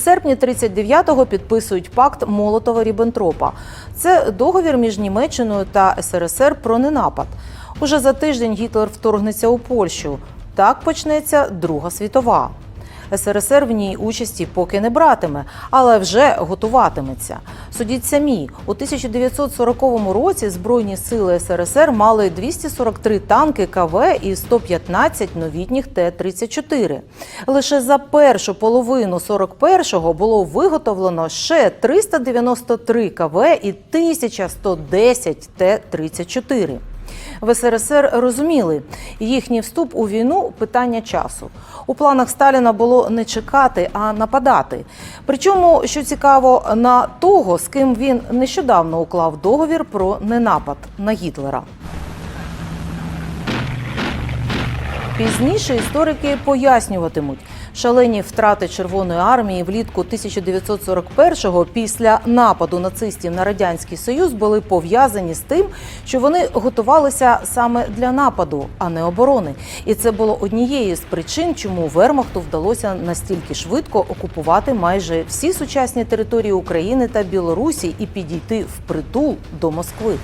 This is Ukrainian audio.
В серпні 39-го підписують пакт Молотова-Ріббентропа. Це договір між Німеччиною та СРСР про ненапад. Уже за тиждень Гітлер вторгнеться у Польщу. Так почнеться Друга світова. СРСР в ній участі поки не братиме, але вже готуватиметься. Судіть самі, у 1940 році Збройні сили СРСР мали 243 танки КВ і 115 новітніх Т-34. Лише за першу половину 41-го було виготовлено ще 393 КВ і 1110 Т-34. В СРСР розуміли, їхній вступ у війну питання часу. У планах Сталіна було не чекати, а нападати. Причому, що цікаво, на того, з ким він нещодавно уклав договір про ненапад на Гітлера. Пізніше історики пояснюватимуть, шалені втрати Червоної армії влітку 1941-го після нападу нацистів на радянський союз були пов'язані з тим, що вони готувалися саме для нападу, а не оборони. І це було однією з причин, чому Вермахту вдалося настільки швидко окупувати майже всі сучасні території України та Білорусі і підійти впритул до Москви.